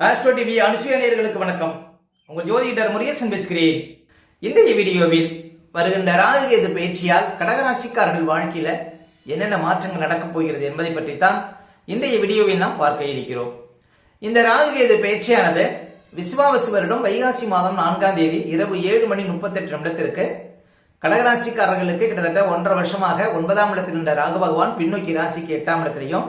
Astro TV அனுசுயநேயர்களுக்கு வணக்கம். உங்கள் ஜோதிடர் முருகேசன் பேசுகிறேன். இன்றைய வீடியோவில் வருகின்ற ராகுகேது பயிற்சியால் கடகராசிக்காரர்கள் வாழ்க்கையில் என்னென்ன மாற்றங்கள் நடக்கப் போகிறது என்பதை பற்றி தான் இன்றைய வீடியோவில் நாம் பார்க்க இருக்கிறோம். இந்த ராகுகேது பயிற்சியானது விஸ்வாவசு வருடம் வைகாசி மாதம் நான்காம் தேதி இரவு ஏழு மணி முப்பத்தெட்டு நிமிடத்திற்கு கடகராசிக்காரர்களுக்கு கிட்டத்தட்ட ஒன்றரை வருஷமாக ஒன்பதாம் இடத்தில் இருந்த ராகு பகவான் பின்னோக்கி ராசிக்கு எட்டாம் இடத்திலையும்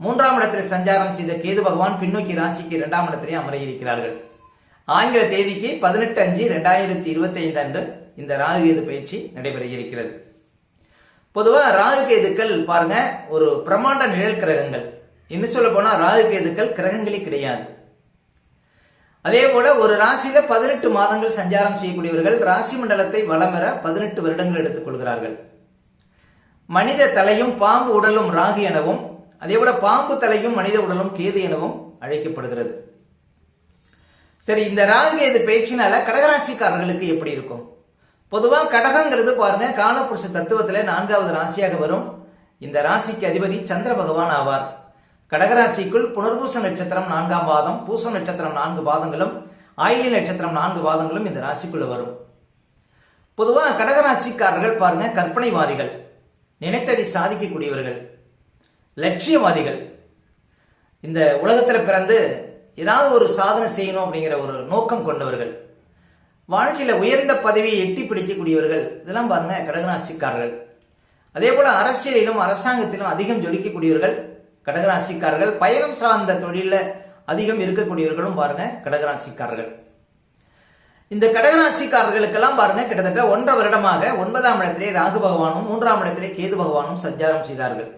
மூன்றாம் இடத்தில் சஞ்சாரம் செய்த கேது பகவான் பின்னோக்கி ராசிக்கு இரண்டாம் இடத்திலே அமர இருக்கிறார்கள் ஆங்கில தேதிக்கு பதினெட்டு அஞ்சு ரெண்டாயிரத்தி இருபத்தி ஐந்து அன்று இந்த ராகு கேது பயிற்சி நடைபெற இருக்கிறது பொதுவாக ராகுகேதுக்கள் பாருங்க ஒரு பிரமாண்ட நிழல் கிரகங்கள். இன்னும் சொல்ல போனா ராகுகேதுக்கள் கிரகங்களே கிடையாது. அதே போல ஒரு ராசியில பதினெட்டு மாதங்கள் சஞ்சாரம் செய்யக்கூடியவர்கள் ராசி மண்டலத்தை வளம் பெற பதினெட்டு வருடங்கள் எடுத்துக் கொள்கிறார்கள் மனித தலையும் பாம்பு உடலும் ராகு எனவும் அதே போல பாம்பு தலையும் மனித உடலும் கேது எனவும் அழைக்கப்படுகிறது. சரி இந்த ராகு கேது பேச்சினால கடகராசிக்காரர்களுக்கு எப்படி இருக்கும்? பொதுவாக கடகங்கிறது பாருங்க காலப்புருஷ தத்துவத்தில் நான்காவது ராசியாக வரும். இந்த ராசிக்கு அதிபதி சந்திர பகவான் ஆவார். கடகராசிக்குள் புனர்பூச நட்சத்திரம் நான்காம் பாதம் பூசம் நட்சத்திரம் நான்கு பாதங்களும் ஆயிலி நட்சத்திரம் நான்கு பாதங்களும் இந்த ராசிக்குள்ள வரும். பொதுவாக கடகராசிக்காரர்கள் பாருங்க கற்பனைவாதிகள் நினைத்ததை சாதிக்கக்கூடியவர்கள். லட்சியவாதிகள். இந்த உலகத்தில் பிறந்து ஏதாவது ஒரு சாதனை செய்யணும் அப்படிங்கிற ஒரு நோக்கம் கொண்டவர்கள். வாழ்க்கையில் உயர்ந்த பதவியை எட்டி பிடிக்கக்கூடியவர்கள். இதெல்லாம் பாருங்க கடகராசிக்காரர்கள். அதே போல அரசியலிலும் அரசாங்கத்திலும் அதிகம் ஜொலிக்கக்கூடியவர்கள் கடகராசிக்காரர்கள். பயணம் சார்ந்த தொழிலில் அதிகம் இருக்கக்கூடியவர்களும் பாருங்க கடகராசிக்காரர்கள். இந்த கடகராசிக்காரர்களுக்கெல்லாம் பாருங்க கிட்டத்தட்ட ஒன்றரை வருடமாக ஒன்பதாம் இடத்திலே ராகு பகவானும் மூன்றாம் இடத்திலே கேது பகவானும் சஞ்சாரம் செய்தார்கள்.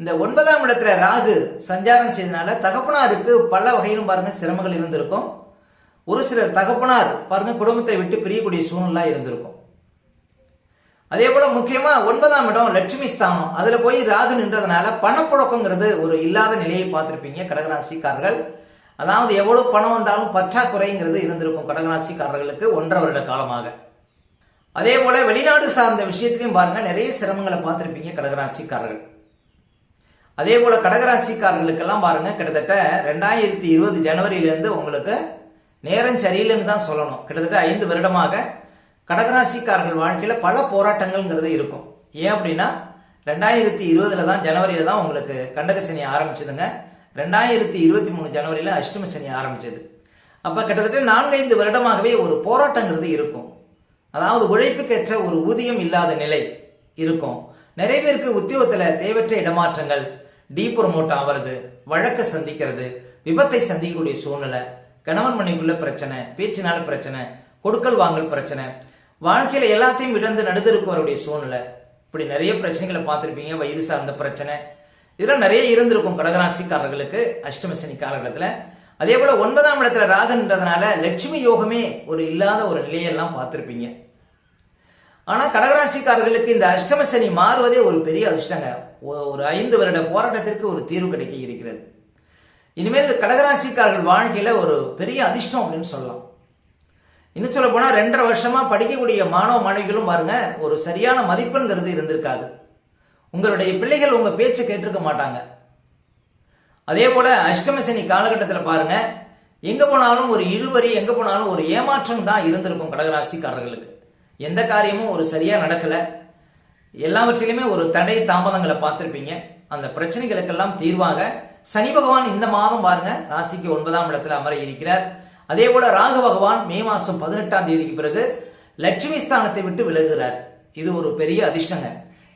இந்த ஒன்பதாம் இடத்துல ராகு சஞ்சாரம் செய்தனால தகப்பனாருக்கு பல வகையிலும் பாருங்க சிரமங்கள் இருந்திருக்கும். ஒரு சிலர் தகப்பனார் பாருங்க குடும்பத்தை விட்டு பிரியக்கூடிய சூழ்நிலை இருந்திருக்கும். அதே போல முக்கியமா ஒன்பதாம் இடம் லட்சுமி ஸ்தானம். அதுல போய் ராகு நின்றதுனால பணப்புழக்கங்கிறது ஒரு இல்லாத நிலையை பார்த்திருப்பீங்க கடகராசிக்காரர்கள். அதாவது எவ்வளவு பணம் வந்தாலும் பற்றாக்குறைங்கிறது இருந்திருக்கும் கடகராசிக்காரர்களுக்கு ஒன்றரை வருட காலமாக. அதே போல வெளிநாடு சார்ந்த விஷயத்திலையும் பாருங்க நிறைய சிரமங்களை பார்த்திருப்பீங்க கடகராசிக்காரர்கள். அதே போல கடகராசிக்காரர்களுக்கெல்லாம் பாருங்க கிட்டத்தட்ட ரெண்டாயிரத்தி இருபது ஜனவரியிலேருந்து உங்களுக்கு நேரம் சரியில்லைன்னு தான் சொல்லணும். கிட்டத்தட்ட ஐந்து வருடமாக கடகராசிக்காரர்கள் வாழ்க்கையில் பல போராட்டங்கள்ங்கிறது இருக்கும். ஏன் அப்படின்னா ரெண்டாயிரத்தி இருபதுல தான் ஜனவரியில தான் உங்களுக்கு கண்டக சனி ஆரம்பிச்சதுங்க. ரெண்டாயிரத்தி இருபத்தி மூணு ஜனவரியில் அஷ்டம சனி ஆரம்பிச்சது. அப்போ கிட்டத்தட்ட நான்கைந்து வருடமாகவே ஒரு போராட்டங்கிறது இருக்கும். அதாவது உழைப்புக்கேற்ற ஒரு ஊதியம் இல்லாத நிலை இருக்கும். நிறைய பேருக்கு உத்தியோகத்தில் தேவையற்ற இடமாற்றங்கள் டீ ப்ரொமோட் ஆகிறது வழக்கை சந்திக்கிறது விபத்தை சந்திக்கக்கூடிய சூழ்நிலை கணவன் மனைவிக்குள்ள பிரச்சனை பேச்சினால பிரச்சனை கொடுக்கல் வாங்கல் பிரச்சனை வாழ்க்கையில எல்லாத்தையும் இழந்து நடுதருக்குவருடைய சூழ்நிலை. இப்படி நிறைய பிரச்சனைகளை பார்த்துருப்பீங்க வயிறு சார்ந்த பிரச்சனை. இதெல்லாம் நிறைய இருந்திருக்கும் கடகராசிக்காரர்களுக்கு அஷ்டம சனி காலகட்டத்தில். அதே போல ஒன்பதாம் இடத்துல ராகன்றதுனால லட்சுமி யோகமே ஒரு இல்லாத ஒரு நிலையெல்லாம் பார்த்துருப்பீங்க. ஆனால் கடகராசிக்காரர்களுக்கு இந்த அஷ்டம சனி மாறுவதே ஒரு பெரிய அதிர்ஷ்டங்க. ஒரு ஐந்து வருட போராட்டத்திற்கு ஒரு தீர்வு கிடைக்க இருக்கிறது. இனிமேல் கடகராசிக்காரர்கள் வாழ்க்கையில் ஒரு பெரிய அதிர்ஷ்டம் அப்படின்னு சொல்லலாம். இன்னும் சொல்ல போனால் ரெண்டரை வருஷமாக படிக்கக்கூடிய மாணவ மாணவிகளும் பாருங்க ஒரு சரியான மதிப்பெண்கிறது இருந்திருக்காது. உங்களுடைய பிள்ளைகள் உங்கள் பேச்சை கேட்டிருக்க மாட்டாங்க. அதே போல அஷ்டமசனி காலகட்டத்தில் பாருங்க எங்கே போனாலும் ஒரு இழுவரி எங்கே போனாலும் ஒரு ஏமாற்றம் தான் இருந்திருக்கும் கடகராசிக்காரர்களுக்கு. எந்த காரியமும் ஒரு சரியாக நடக்கலை. எல்லாவற்றிலுமே ஒரு தடை தாமதங்களை பார்த்துருப்பீங்க. அந்த பிரச்சனைகளுக்கெல்லாம் தீர்வாக சனி பகவான் இந்த மாதம் பாருங்க ராசிக்கு ஒன்பதாம் இடத்துல அமர இருக்கிறார் அதே போல ராகு பகவான் மே மாசம் பதினெட்டாம் தேதிக்கு பிறகு லட்சுமி ஸ்தானத்தை விட்டு விலகுகிறார். இது ஒரு பெரிய அதிர்ஷ்டங்க.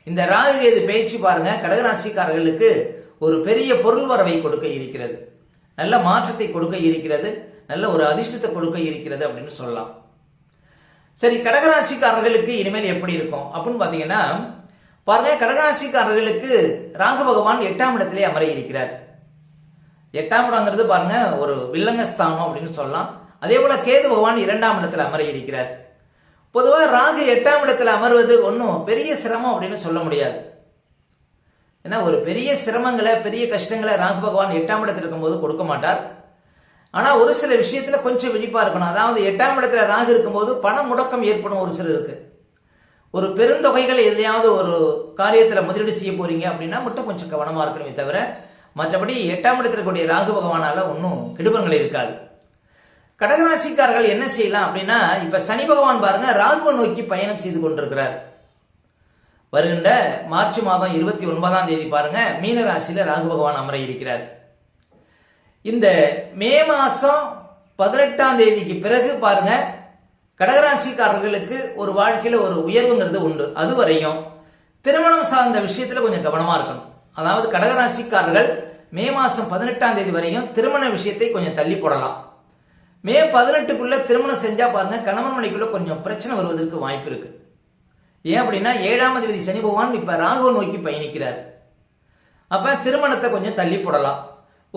இந்த ராகு கேது பேச்சு பாருங்க கடகராசிக்காரர்களுக்கு ஒரு பெரிய பொருள் வரவை கொடுக்க இருக்கிறது. நல்ல மாற்றத்தை கொடுக்க இருக்கிறது நல்ல ஒரு அதிர்ஷ்டத்தை கொடுக்க இருக்கிறது அப்படின்னு சொல்லலாம். சரி கடகராசிக்காரர்களுக்கு இனிமேல் எப்படி இருக்கும்? அப்படின்னு பார்த்தீங்கன்னா பாருங்க கடகராசிக்காரர்களுக்கு ராகு பகவான் எட்டாம் இடத்திலே அமர இருக்கிறார். எட்டாம் இடங்கிறது பாருங்க ஒரு வில்லங்கஸ்தானம் அப்படின்னு சொல்லலாம். அதே போல கேது பகவான் இரண்டாம் இடத்துல அமர இருக்கிறார். பொதுவாக ராகு எட்டாம் இடத்துல அமர்வது ஒன்றும் பெரிய சிரமம் அப்படின்னு சொல்ல முடியாது. ஏன்னா ஒரு பெரிய சிரமங்களை பெரிய கஷ்டங்களை ராகு பகவான் எட்டாம் இடத்துல இருக்கும்போது கொடுக்க மாட்டார். ஆனால் ஒரு சில விஷயத்தில் கொஞ்சம் விழிப்பாக இருக்கணும். அதாவது எட்டாம் இடத்துல ராகு இருக்கும்போது பண முடக்கம் ஏற்படும் ஒரு சிலருக்கு. ஒரு பெருந்தொகைகள் எதுலையாவது ஒரு காரியத்தில் முதலீடு செய்ய போறீங்க அப்படின்னா மட்டும் கொஞ்சம் கவனமாக இருக்கணுமே தவிர மற்றபடி எட்டாம் இடத்தில் கூடிய ராகு பகவானால் ஒன்றும் கெடுபங்கள் இருக்காது. கடகராசிக்காரர்கள் என்ன செய்யலாம் அப்படின்னா இப்போ சனி பகவான் பாருங்க ராகுவை நோக்கி பயணம் செய்து கொண்டிருக்கிறார். வருகின்ற மார்ச் மாதம் இருபத்தி ஒன்பதாம் தேதி பாருங்க மீன ராசியில் ராகு பகவான் அமர இருக்கிறார். இந்த மே மாதம் பதினெட்டாம் தேதிக்கு பிறகு பாருங்கள் கடகராசிக்காரர்களுக்கு ஒரு வாழ்க்கையில் ஒரு உயர்வுங்கிறது உண்டு. அது வரையும் திருமணம் சார்ந்த விஷயத்தில் கொஞ்சம் கவனமாக இருக்கணும். அதாவது கடகராசிக்காரர்கள் மே மாதம் பதினெட்டாம் தேதி வரையும் திருமண விஷயத்தை கொஞ்சம் தள்ளி போடலாம். மே பதினெட்டுக்குள்ளே திருமணம் செஞ்சால் பாருங்க கணவன் மனைக்குள்ளே கொஞ்சம் பிரச்சனை வருவதற்கு வாய்ப்பு இருக்குது ஏன் அப்படின்னா ஏழாம் அதிபதி சனி பகவான் இப்போ ராகுவை நோக்கி பயணிக்கிறார். அப்போ திருமணத்தை கொஞ்சம் தள்ளி போடலாம்.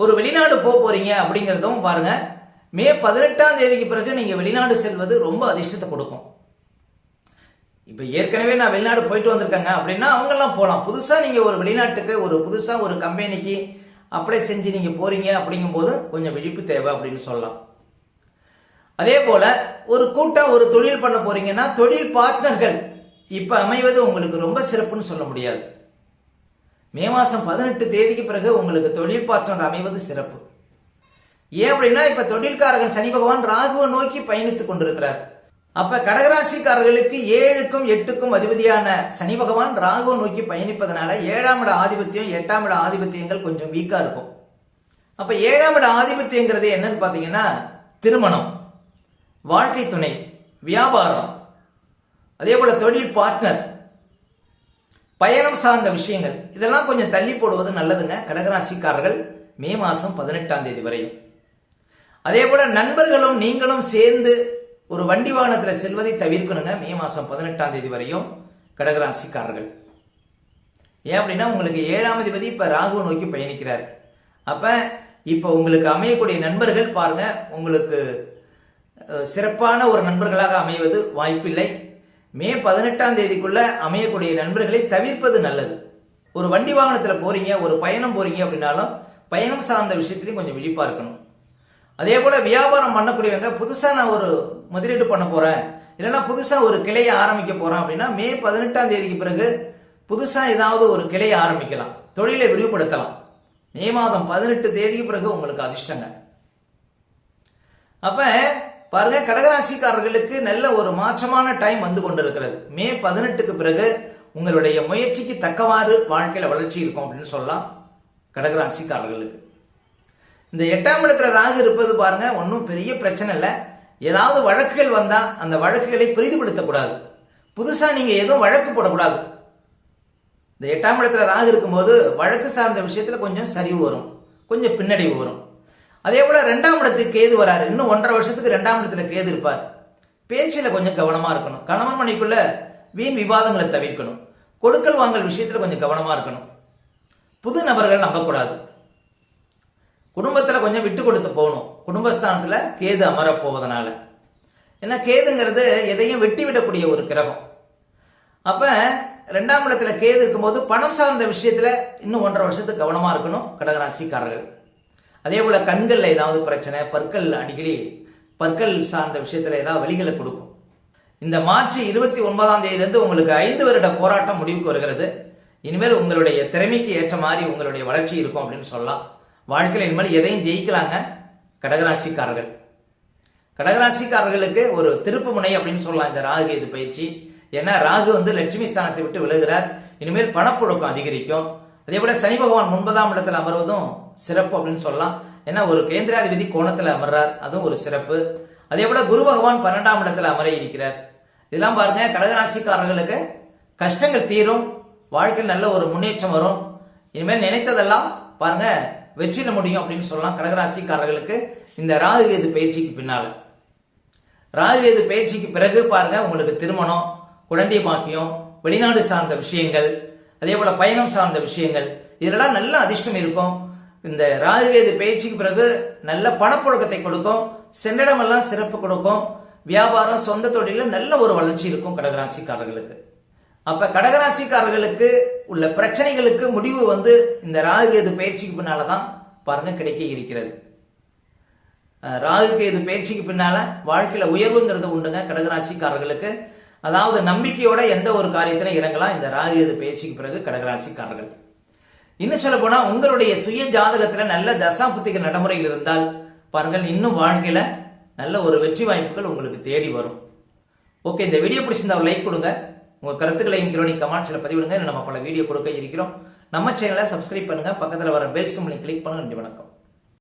ஒரு வெளிநாடு போக போகிறீங்க அப்படிங்கிறதும் பாருங்கள் மே பதினெட்டாம் தேதிக்கு பிறகு நீங்கள் வெளிநாடு செல்வது ரொம்ப அதிர்ஷ்டத்தை கொடுக்கும். இப்போ ஏற்கனவே நான் வெளிநாடு போயிட்டு வந்திருக்கேங்க. அப்படின்னா அவங்கெல்லாம் போகலாம் புதுசாக நீங்கள் ஒரு வெளிநாட்டுக்கு ஒரு புதுசாக ஒரு கம்பெனிக்கு அப்ளை செஞ்சு நீங்கள் போகிறீங்க அப்படிங்கும்போது கொஞ்சம் விழிப்பு தேவை அப்படின்னு சொல்லலாம். அதே போல் ஒரு கூட்டம் ஒரு தொழில் பண்ண போகிறீங்கன்னா தொழில் பார்ட்னர்கள் இப்போ அமைவது உங்களுக்கு ரொம்ப சிறப்புன்னு சொல்ல முடியாது. மே மாதம் பதினெட்டு தேதிக்கு பிறகு உங்களுக்கு தொழில் பார்ட்னர் அமைவது சிறப்பு. ஏன் அப்படின்னா இப்ப தொழில்காரகன் சனி பகவான் ராகுவை நோக்கி பயணித்துக் கொண்டிருக்கிறார். அப்ப கடகராசிக்காரர்களுக்கு ஏழுக்கும் எட்டுக்கும் அதிபதியான சனி பகவான் ராகுவை நோக்கி பயணிப்பதனால ஏழாம் இட ஆதிபத்தியம் எட்டாம் இட ஆதிபத்தியங்கள் கொஞ்சம் வீக்கா இருக்கும். அப்ப ஏழாம் இட ஆதிபத்தியங்கிறது என்னன்னு பாத்தீங்கன்னா திருமணம் வாழ்க்கை துணை வியாபாரம் அதே போல தொழில் பார்ட்னர் பயணம் சார்ந்த விஷயங்கள். இதெல்லாம் கொஞ்சம் தள்ளி போடுவது நல்லதுங்க. கடகராசிக்காரர்கள் மே மாசம் பதினெட்டாம் தேதி வரையும். அதே போல நண்பர்களும் நீங்களும் சேர்ந்து ஒரு வண்டி வாகனத்தில் செல்வதை தவிர்க்கணுங்க. மே மாதம் பதினெட்டாம் தேதி வரையும் கடகராசிக்காரர்கள். ஏன் அப்படின்னா உங்களுக்கு ஏழாம் அதிபதி இப்போ ராகு நோக்கி பயணிக்கிறார். அப்போ இப்போ உங்களுக்கு அமையக்கூடிய நண்பர்கள் பாருங்க உங்களுக்கு சிறப்பான ஒரு நண்பர்களாக அமைவது வாய்ப்பில்லை. மே பதினெட்டாம் தேதிக்குள்ள அமையக்கூடிய நண்பர்களை தவிர்ப்பது நல்லது. ஒரு வண்டி வாகனத்தில் போறீங்க ஒரு பயணம் போறீங்க அப்படின்னாலும் பயணம் சார்ந்த விஷயத்திலையும் கொஞ்சம் விழிப்பா இருக்கணும். அதே போல வியாபாரம் பண்ணக்கூடியவங்க புதுசா நான் ஒரு முதலீடு பண்ண போறேன். இல்லைன்னா புதுசா ஒரு கிளையை ஆரம்பிக்க போறேன் அப்படின்னா மே பதினெட்டாம் தேதிக்கு பிறகு புதுசா ஏதாவது ஒரு கிளையை ஆரம்பிக்கலாம். தொழிலை விரிவுபடுத்தலாம். மே மாதம் பதினெட்டு தேதிக்கு பிறகு உங்களுக்கு அதிர்ஷ்டங்க. அப்ப பாருங்க கடகராசிக்காரர்களுக்கு நல்ல ஒரு மாற்றமான டைம் வந்து கொண்டிருக்கிறது. மே பதினெட்டுக்கு பிறகு உங்களுடைய முயற்சிக்கு தக்கவாறு வாழ்க்கையில வளர்ச்சி இருக்கும் அப்படின்னு சொல்லலாம் கடகராசிக்காரர்களுக்கு. இந்த எட்டாம் இடத்துல ராகு இருப்பது பாருங்க ஒன்றும் பெரிய பிரச்சனை இல்லை. ஏதாவது வழக்குகள் வந்தால் அந்த வழக்குகளை பெரிதுபடுத்தக்கூடாது புதுசாக நீங்கள் எதுவும் வழக்கு போடக்கூடாது. இந்த எட்டாம் இடத்துல ராகு இருக்கும்போது வழக்கு சார்ந்த விஷயத்தில் கொஞ்சம் சரிவு வரும். கொஞ்சம் பின்னடைவு வரும். அதே போல் ரெண்டாம் இடத்துக்கு கேது வராரு. இன்னும் ஒன்றரை வருஷத்துக்கு ரெண்டாம் இடத்துல கேது இருப்பார். பேச்சில் கொஞ்சம் கவனமாக இருக்கணும். கணவன் மணிக்குள்ள வீண் விவாதங்களை தவிர்க்கணும். கொடுக்கல் வாங்கல் விஷயத்தில் கொஞ்சம் கவனமாக இருக்கணும். புது நபர்கள் நம்பக்கூடாது. குடும்பத்தில் கொஞ்சம் விட்டு கொடுத்து போகணும். குடும்பஸ்தானத்தில் கேது அமரப்போவதனால ஏன்னா கேதுங்கிறது எதையும் வெட்டி விடக்கூடிய ஒரு கிரகம். அப்போ ரெண்டாம் இடத்துல கேது இருக்கும்போது பணம் சார்ந்த விஷயத்தில் இன்னும் ஒன்றரை வருஷத்துக்கு கவனமாக இருக்கணும் கடகராசிக்காரர்கள். அதே போல் கண்களில் ஏதாவது பிரச்சனை பற்கள் அடிக்கடி பற்கள் சார்ந்த விஷயத்தில் ஏதாவது வலிகளை கொடுக்கும். இந்த மார்ச் இருபத்தி ஒன்பதாம் தேதியிலிருந்து உங்களுக்கு ஐந்து வருட போராட்டம் முடிவுக்கு வருகிறது. இனிமேல் உங்களுடைய திறமைக்கு ஏற்ற மாதிரி உங்களுடைய வளர்ச்சி இருக்கும் அப்படின்னு சொல்லலாம். வாழ்க்கையில் இனிமேல் எதையும் ஜெயிக்கலாங்க? கடகராசிக்காரர்கள். கடகராசிக்காரர்களுக்கு ஒரு திருப்பு முனை அப்படின்னு சொல்லலாம் இந்த ராகு இது பயிற்சி. ஏன்னா ராகு வந்து லட்சுமி ஸ்தானத்தை விட்டு விலகுறார். இனிமேல் பணப்புழக்கம் அதிகரிக்கும். அதே போல சனி பகவான் ஒன்பதாம் இடத்துல அமர்வதும் சிறப்பு அப்படின்னு சொல்லலாம். ஏன்னா ஒரு கேந்திராதிபதி கோணத்தில் அமர்றார். அதுவும் ஒரு சிறப்பு. அதே போல குரு பகவான் பன்னெண்டாம் இடத்துல அமர இருக்கிறார். இதெல்லாம் பாருங்க கடகராசிக்காரர்களுக்கு கஷ்டங்கள் தீரும். வாழ்க்கையில் நல்ல ஒரு முன்னேற்றம் வரும். இனிமேல் நினைத்ததெல்லாம் பாருங்க வெற்றியில முடியும் அப்படின்னு சொல்லலாம். கடகராசிக்காரர்களுக்கு இந்த ராகு கேது பயிற்சிக்கு பின்னால். ராகு கேது பயிற்சிக்கு பிறகு பாருங்க உங்களுக்கு திருமணம் குழந்தை பாக்கியம் வெளிநாடு சார்ந்த விஷயங்கள் அதே போல பயணம் சார்ந்த விஷயங்கள். இதெல்லாம் நல்ல அதிர்ஷ்டம் இருக்கும். இந்த ராகு கேது பயிற்சிக்கு பிறகு நல்ல பணப்புழக்கத்தை கொடுக்கும். சென்னிடமெல்லாம் சிறப்பு கொடுக்கும். வியாபாரம் சொந்த தொழிலில் நல்ல ஒரு வளர்ச்சி இருக்கும் கடகராசிக்காரர்களுக்கு. அப்ப கடகராசிக்காரர்களுக்கு உள்ள பிரச்சனைகளுக்கு முடிவு வந்து இந்த ராகு கேது பயிற்சிக்கு பின்னாலதான் பாருங்க கிடைக்க இருக்கிறது. ராகு கேது பயிற்சிக்கு பின்னால வாழ்க்கையில உயர்வுங்கிறது உண்டுங்க கடகராசிக்காரர்களுக்கு. அதாவது நம்பிக்கையோட எந்த ஒரு காரியத்திலும் இறங்கலாம். இந்த ராகு கேது பயிற்சிக்கு பிறகு கடகராசிக்காரர்கள். இன்னும் சொல்ல போனா உங்களுடைய சுய ஜாதகத்துல நல்ல தசாபுத்திக நடைமுறையில் இருந்தால் பாருங்கள் இன்னும் வாழ்க்கையில நல்ல ஒரு வெற்றி வாய்ப்புகள் உங்களுக்கு தேடி வரும். ஓகே இந்த வீடியோ பிடிச்சிருந்தா ஒரு லைக் கொடுங்க. உங்கள் கருத்துக்களை எங்களுடைய கமெண்ட்ஸில் பதிவிடுங்க. நம்ம பல வீடியோ கொடுக்க இருக்கிறோம். நம்ம சேனலை சப்ஸ்கிரைப் பண்ணுங்கள் பக்கத்தில் வர பெல் சிம்லை கிளிக் பண்ணுங்கள் நன்றி வணக்கம்.